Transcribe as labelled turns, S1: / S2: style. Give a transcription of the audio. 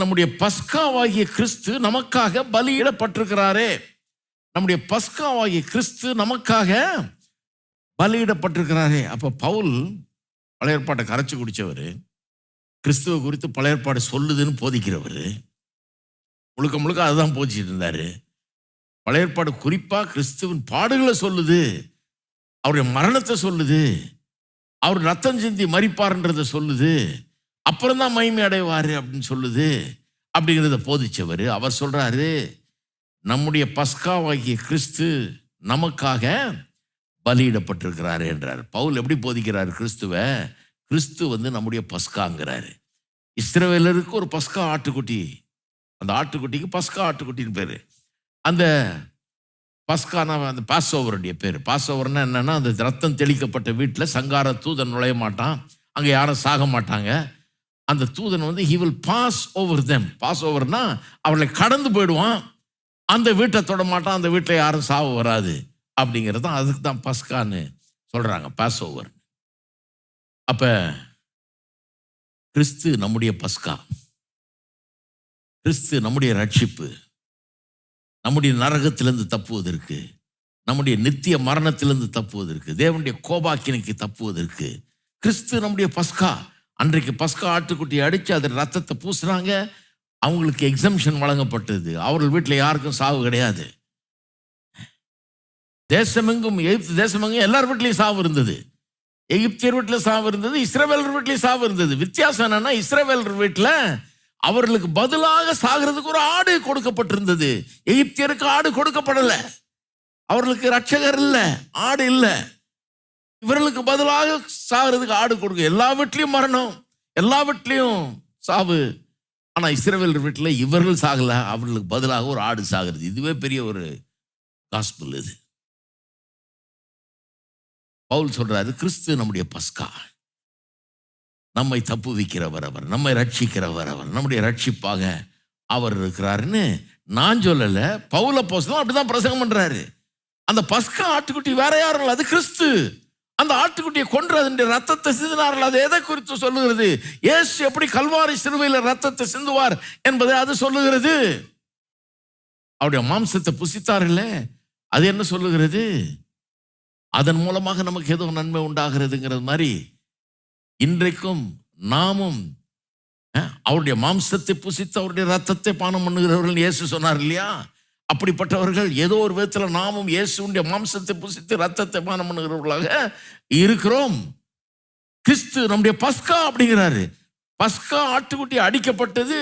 S1: நம்முடைய பஸ்காவாகிய கிறிஸ்து நமக்காக பலியிடப்பட்டிருக்கிறாரே. நம்முடைய பஸ்காவாகிய கிறிஸ்து நமக்காக பலியிடப்பட்டிருக்கிறாரே. அப்போ பவுல் பழைய ஏற்பாட்டை கரைச்சி குடித்தவர் கிறிஸ்துவ குறித்து பழைய ஏற்பாடு சொல்லுதுன்னு போதிக்கிறவர் முழுக்க முழுக்க அதுதான் போதிச்சிட்டு இருந்தார். பழைய ஏற்பாடு கிறிஸ்துவின் பாடுகளை சொல்லுது அவருடைய மரணத்தை சொல்லுது அவர் ரத்தம் சிந்தி மறிப்பார்ன்றதை சொல்லுது. அப்புறம் தான் மகிமை அடைவார் அப்படின்னு சொல்லுது. அப்படிங்கிறத போதிச்சவர். அவர் சொல்கிறாரு நம்முடைய பஸ்காவாகிய கிறிஸ்து நமக்காக பலியிடப்பட்டிருக்கிறாரு என்றார். பவுல் எப்படி போதிக்கிறார் கிறிஸ்துவ? கிறிஸ்து வந்து நம்முடைய பஸ்காங்கிறாரு. இஸ்ரவேலருக்கு ஒரு பஸ்கா ஆட்டுக்குட்டி. அந்த ஆட்டுக்குட்டிக்கு பஸ்கா ஆட்டுக்குட்டின்னு பேர். அந்த பஸ்கானா அந்த பாஸ் ஓவருடைய பேர். பாஸ் ஓவர்னா என்னென்னா அந்த ரத்தம் தெளிக்கப்பட்ட வீட்டில் சங்கார தூதன் நுழைய மாட்டான். அங்கே யாரும் சாக மாட்டாங்க. அந்த தூதன் வந்து he will pass over them pass ஓவர்னா அவளை கடந்து போயிடுவான். அந்த வீட்டை தொட மாட்டான் அந்த வீட்டில் யாரும் சாவு வராது. அப்படிங்கிறது தான் அதுக்கு தான் பஸ்கான்னு சொல்கிறாங்க பாஸ் ஓவர் அப்போ கிறிஸ்து நம்முடைய பஸ்கா. கிறிஸ்து நம்முடைய ரட்சிப்பு. நம்முடைய நரகத்திலிருந்து தப்புவதற்கு. நம்முடைய நித்திய மரணத்திலிருந்து தப்புவதற்கு. தேவனுடைய கோபாக்கினைக்கு தப்புவதற்கு. கிறிஸ்து நம்முடைய பஸ்கா. அன்றைக்கு பஸ்கா ஆட்டுக்குட்டியை அடித்து அதில் ரத்தத்தை பூசுனாங்க அவங்களுக்கு எக்ஸம்ஷன் வழங்கப்பட்டது. அவர்கள் வீட்டில் யாருக்கும் சாவு கிடையாது. தேசமெங்கும் எகிப்து தேசமெங்கும் எல்லார் வீட்லேயும் சாவு இருந்தது. எகிப்தியர் வீட்டில் சாவு இருந்தது இஸ்ரேவேலர் வீட்லேயும் சாவு இருந்தது. வித்தியாசம் என்னன்னா இஸ்ரேவேலர் வீட்டில் அவர்களுக்கு பதிலாக சாகிறதுக்கு ஒரு ஆடு கொடுக்கப்பட்டிருந்தது. எகிப்தியருக்கு ஆடு கொடுக்கப்படலை. அவர்களுக்கு ரட்சகர் இல்லை ஆடு இல்லை. இவர்களுக்கு பதிலாக சாகிறதுக்கு ஆடு கொடுக்க எல்லா வீட்லையும் மரணம். எல்லா வீட்லேயும் சாவு. ஆனால் இஸ்ரேவேல் வீட்டில் இவர்கள் சாகலை அவர்களுக்கு பதிலாக ஒரு ஆடு சாகிறது. இதுவே பெரிய ஒரு காஸ்பிள் இது. பவுல் சொல்றாரு கிறிஸ்து நம்முடைய பஸ்கா. நம்மை தப்பு வைக்கிறவர் அவர். நம்மை ரட்சிக்கிறவர் அவர். நம்முடைய ரட்சிப்பாக அவர் இருக்கிறாருன்னு நான் சொல்லலை பவுல போஸ்லாம் அப்படிதான் பிரசங்கம் பண்றாரு. அந்த பஸ்கா ஆட்டுக்குட்டி வேற யாரும் இல்லை. அது கிறிஸ்து. அந்த ஆட்டுக்குட்டியை கொன்று அதனுடைய ரத்தத்தை சிந்தினார்கள். அது எதை குறித்து சொல்லுகிறது? இயேசு எப்படி கல்வாரி சிறுவையில் ரத்தத்தை சிந்துவார் என்பதை அது சொல்லுகிறது. அவருடைய மாம்சத்தை புசித்தார்களே அது என்ன சொல்லுகிறது? அதன் மூலமாக நமக்கு ஏதோ நன்மை உண்டாகிறதுங்கிறது மாதிரி இன்றைக்கும் நாமும் அவருடைய மாம்சத்தை புசித்து அவருடைய ரத்தத்தை பானம் பண்ணுகிறவர்கள் இயேசு சொன்னார் இல்லையா? அப்படிப்பட்டவர்கள் ஏதோ ஒரு விதத்தில் நாமும் இயேசுடைய மாம்சத்தை புசித்து ரத்தத்தை பானம் பண்ணுகிறவர்களாக இருக்கிறோம். கிறிஸ்து நம்முடைய பஸ்கா அப்படிங்கிறாரு. பஸ்கா ஆட்டுக்குட்டி அடிக்கப்பட்டது